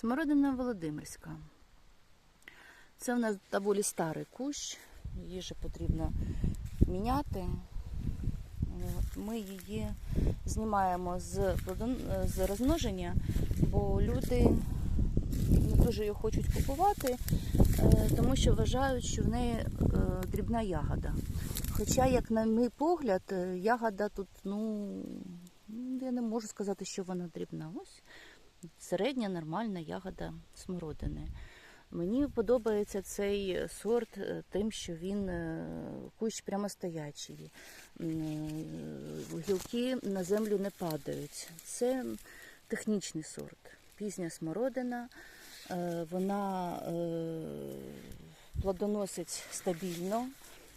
Смородина Володимирська. Це в нас доволі старий кущ, її вже потрібно міняти. Ми її знімаємо з, з розмноження, бо люди не дуже її хочуть купувати, е, тому що вважають, що в неї е, дрібна ягода. Хоча, як на мій погляд, е, ягода тут, ну, я не можу сказати, що вона дрібна. Ось середня нормальна ягода смородини. Мені подобається цей сорт е, тим, що він е, кущ прямостоячий. Е, Гілки на землю не падають. Це технічний сорт. Пізня смородина. Вона плодоносить стабільно.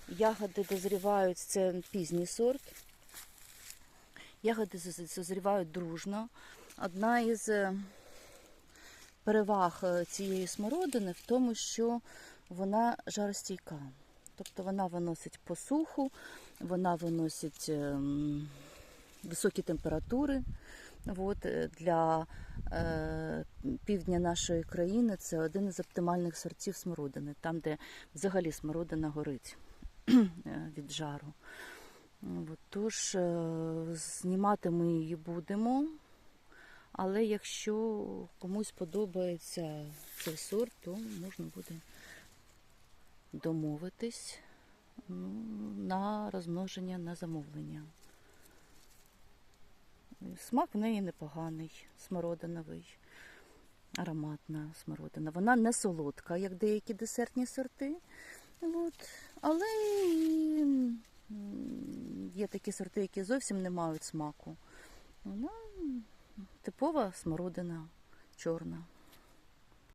Ягоди дозрівають, це пізній сорт. Ягоди заз- зазрівають дружно. Одна із е, переваг е, цієї смородини в тому, що вона жаростійка. Тобто вона виносить посуху, вона виносить ем, високі температури. От, е, для е, півдня нашої країни це один із оптимальних сортів смородини, там, де взагалі смородина горить від жару. От, Тож знімати ми її будемо. Але якщо комусь подобається цей сорт, то можна буде домовитись ну, на розмноження на замовлення. Смак в неї непоганий, смородиновий, ароматна смородина. Вона не солодка, як деякі десертні сорти. От. Але є такі сорти, які зовсім не мають смаку. Вона типова смородина чорна.